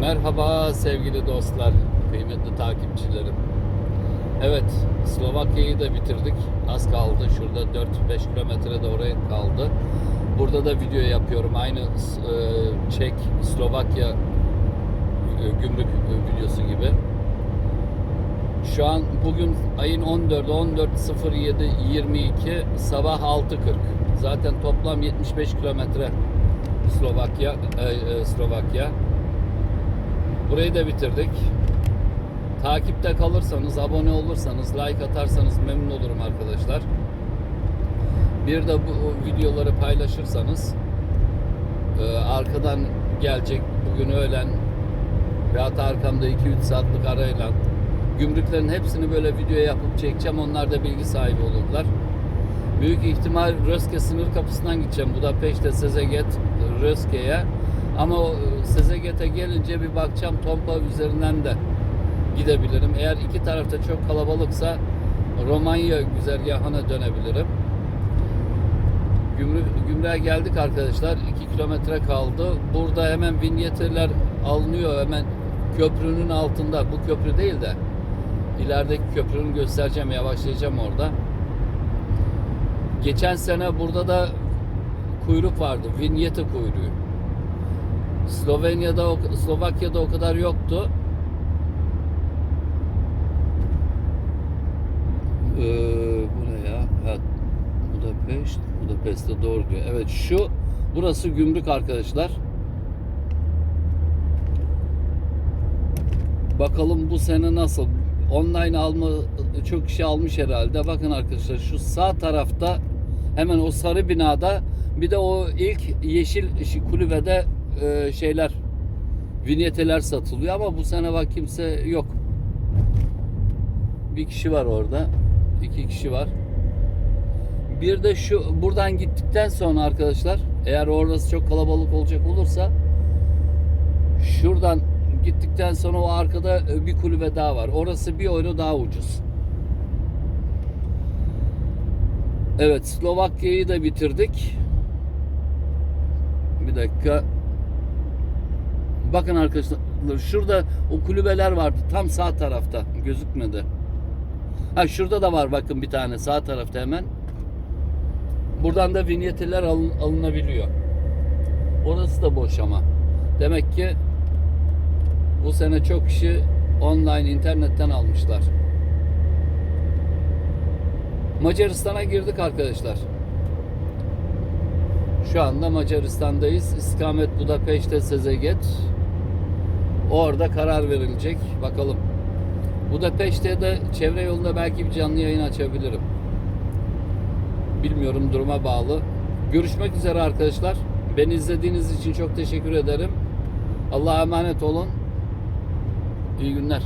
Merhaba sevgili dostlar, kıymetli takipçilerim. Evet, Slovakya'yı da bitirdik. Az kaldı. Şurada 4-5 kilometre de oraya kaldı. Burada da video yapıyorum. Aynı e, Çek, Slovakya e, gümrük e, videosu gibi. Şu an bugün ayın 14 14 07 22 sabah 6.40. Zaten toplam 75 kilometre Slovakya e, e, Slovakya. Burayı da bitirdik. Takipte kalırsanız, abone olursanız, like atarsanız memnun olurum arkadaşlar. Bir de bu videoları paylaşırsanız e, arkadan gelecek bugün öğlen veyahut da arkamda 2-3 saatlik arayla gümrüklerin hepsini böyle video yapıp çekeceğim. Onlar da bilgi sahibi olurlar. Büyük ihtimal Röske sınır kapısından gideceğim. Budapeşte Sezeget Röske'ye. Ama o gelince bir bakacağım Tompa üzerinden de gidebilirim. Eğer iki tarafta çok kalabalıksa Romanya güzergahına dönebilirim. Gümrük, gümrüğe geldik arkadaşlar. 2 kilometre kaldı. Burada hemen vinyetler alınıyor. Hemen köprünün altında. Bu köprü değil de ilerideki köprünü göstereceğim. Yavaşlayacağım orada. Geçen sene burada da kuyruk vardı. Vinyete kuyruğu. Slovenya'da, Slovakya'da o kadar yoktu. Ee, bu ne ya? Ha, Budapeşt, Budapest'e doğru diyor. Evet şu, burası gümrük arkadaşlar. Bakalım bu sene nasıl? Online alma çok kişi almış herhalde. Bakın arkadaşlar şu sağ tarafta hemen o sarı binada bir de o ilk yeşil şi- kulübede e, şeyler vinyeteler satılıyor ama bu sene bak kimse yok. Bir kişi var orada. iki kişi var. Bir de şu buradan gittikten sonra arkadaşlar eğer orası çok kalabalık olacak olursa şuradan gittikten sonra o arkada bir kulübe daha var. Orası bir euro daha ucuz. Evet Slovakya'yı da bitirdik. Bir dakika. Bakın arkadaşlar şurada o kulübeler vardı tam sağ tarafta gözükmedi. Ha şurada da var bakın bir tane sağ tarafta hemen. Buradan da vinyeteler alın, alınabiliyor. Orası da boş ama. Demek ki bu sene çok kişi online internetten almışlar. Macaristan'a girdik arkadaşlar. Şu anda Macaristan'dayız. İstikamet Budapeşte Sezeget. Orada karar verilecek. Bakalım. Budapeşte'de çevre yolunda belki bir canlı yayın açabilirim. Bilmiyorum duruma bağlı. Görüşmek üzere arkadaşlar. Beni izlediğiniz için çok teşekkür ederim. Allah'a emanet olun. İyi günler.